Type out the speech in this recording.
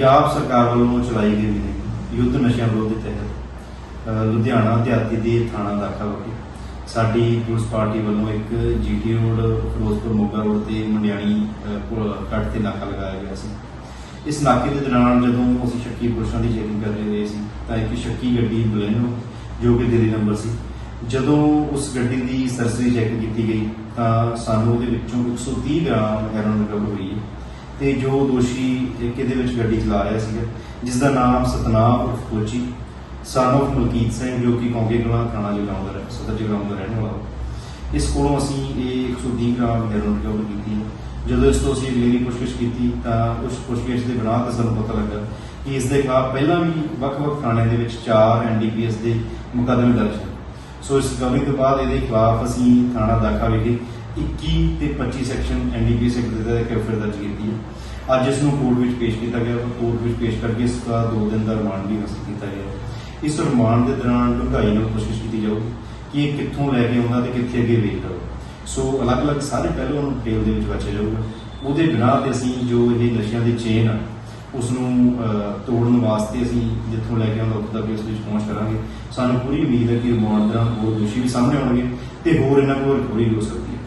ਪੰਜਾਬ ਸਰਕਾਰ ਵੱਲੋਂ ਚਲਾਈ ਗਈ ਨੇ ਯੁੱਧ ਨਸ਼ਿਆਂ ਵਿਰੋਧ ਦੇ ਤਹਿਤ ਲੁਧਿਆਣਾ ਦਿਹਾਤੀ ਦੇ ਥਾਣਾ ਦਾਖਲ ਹੋ ਕੇ ਸਾਡੀ ਪੁਲਿਸ ਪਾਰਟੀ ਵੱਲੋਂ ਇੱਕ GT road, Firozpur Moga road ਤੇ ਮੰਡਿਆਣੀ ਕੱਟ ਤੇ ਨਾਕਾ ਲਗਾਇਆ ਗਿਆ ਸੀ। ਇਸ ਨਾਕੇ ਦੇ ਦੌਰਾਨ ਜਦੋਂ ਅਸੀਂ ਸ਼ੱਕੀ ਪੁਰਸ਼ਾਂ ਦੀ ਚੈਕਿੰਗ ਕਰ ਰਹੇ ਸੀ, ਤਾਂ ਇੱਕ ਸ਼ੱਕੀ ਗੱਡੀ ਬਲੈਨੋ ਜੋ ਕਿ ਦਿੱਲੀ ਨੰਬਰ ਸੀ। ਜਦੋਂ ਉਸ ਗੱਡੀ ਦੀ ਸਰਸਰੀ ਚੈਕਿੰਗ ਕੀਤੀ ਗਈ, ਤਾਂ ਸਾਨੂੰ ਉਹਦੇ ਵਿੱਚੋਂ 130 ਗ੍ਰਾਮ ਹੈਰੋਇਨ ਰਿਕਵਰ ਹੋਈ ਹੈ। ਤੇ ਜੋ ਦੋਸ਼ੀ ਇੱਕ ਇਹਦੇ ਵਿੱਚ ਗੱਡੀ ਚਲਾ ਰਿਹਾ ਸੀਗਾ ਜਿਸ ਦਾ ਨਾਮ ਸਤਨਾਮ ਉਰਫ ਕੋਚੀ, son of ਮਲਕੀਤ ਸਿੰਘ, ਜੋ ਕਿ ਕੌਂਕੇ ਕਲਾਂ ਥਾਣਾ ਜਗਰਾਉਂ ਦਾ ਸਦਰ ਜਗਰਾਉਂ ਦਾ ਰਹਿਣ ਵਾਲਾ ਇਸ ਕੋਲੋਂ ਅਸੀਂ ਇਹ 130 ਗ੍ਰਾਮ ਹੈਰੋਇਨ ਰਿਕਵਰ ਕੀਤੀ ਹੈ। ਜਦੋਂ ਇਸ ਤੋਂ ਅਸੀਂ ਅਗਲੀ ਪੁੱਛਗਿੱਛ ਕੀਤੀ, ਤਾਂ ਉਸ ਪੁੱਛਗਿੱਛ ਦੇ ਬਿਨਾਂ ਤੇ ਸਾਨੂੰ ਪਤਾ ਲੱਗਾ ਕਿ ਇਸ ਦੇ ਖਿਲਾਫ ਪਹਿਲਾਂ ਵੀ ਵੱਖ-ਵੱਖ ਥਾਣੇ ਦੇ ਵਿੱਚ 4 ਐਨਡੀਪੀਐਸ ਦੇ ਮੁਕੱਦਮੇ ਦਰਜ ਹਨ ਸੋ ਇਸ ਰਿਕਵਰੀ ਤੋਂ ਬਾਅਦ ਇਹਦੇ ਖਿਲਾਫ ਅਸੀਂ ਥਾਣਾ ਦਾਖਾ ਵਿਖੇ 21 ਤੇ 25 ਸੈਕਸ਼ਨ ਐਨਡੀਪੀਐਸ ਐਕਟ ਦੇ ਤਹਿਤ ਐਫਆਈਆਰ ਦਰਜ ਕੀਤੀ ਹੈ? ਅੱਜ ਇਸ ਨੂੰ ਕੋਰਟ ਵਿੱਚ ਪੇਸ਼ ਕੀਤਾ ਗਿਆ। ਕੋਰਟ ਵਿੱਚ ਪੇਸ਼ ਕਰਕੇ ਇਸ ਦਾ 2 ਦਿਨ ਦਾ ਰਿਮਾਂਡ ਵੀ ਹਾਸਲ ਕੀਤਾ ਗਿਆ। ਇਸ ਰਿਮਾਂਡ ਦੇ ਦੌਰਾਨ ਡੂੰਘਾਈ ਨਾਲ ਕੋਸ਼ਿਸ਼ ਕੀਤੀ ਜਾਊਗੀ ਕਿ ਇਹ ਕਿੱਥੋਂ ਲੈ ਕੇ ਆਉਂਦਾ ਤੇ ਕਿੱਥੇ ਅੱਗੇ ਵੇਚਦਾ ਵਾ। ਸੋ ਅਲੱਗ-ਅਲੱਗ ਸਾਰੇ ਪਹਿਲੂਆਂ ਨੂੰ ਡਿਟੇਲ ਦੇ ਵਿੱਚ ਵਾਚਿਆ ਜਾਊਗਾ। ਉਹਦੇ ਬਿਨਾਂ ਤੇ ਅਸੀਂ ਜੋ ਇਹ ਨਸ਼ਿਆਂ ਦੀ ਚੇਨ ਆ ਉਸ ਨੂੰ ਤੋੜਨ ਵਾਸਤੇ ਅਸੀਂ ਜਿੱਥੋਂ ਲੈ ਕੇ ਆਉਂਦਾ ਉੱਥੋਂ ਤੱਕ ਇਸ ਵਿੱਚ ਪਹੁੰਚ ਕਰਾਂਗੇ। ਸਾਨੂੰ ਪੂਰੀ ਉਮੀਦ ਹੈ ਕਿ ਰਿਮਾਂਡ ਦੌਰਾਨ ਹੋਰ ਦੋਸ਼ੀ ਵੀ ਸਾਹਮਣੇ ਆਉਣਗੇ ਤੇ ਹੋਰ ਇਹਨਾਂ ਕੋਲ ਰਿਕਵਰੀ ਹੋ ਸਕਦੀ ਹੈ।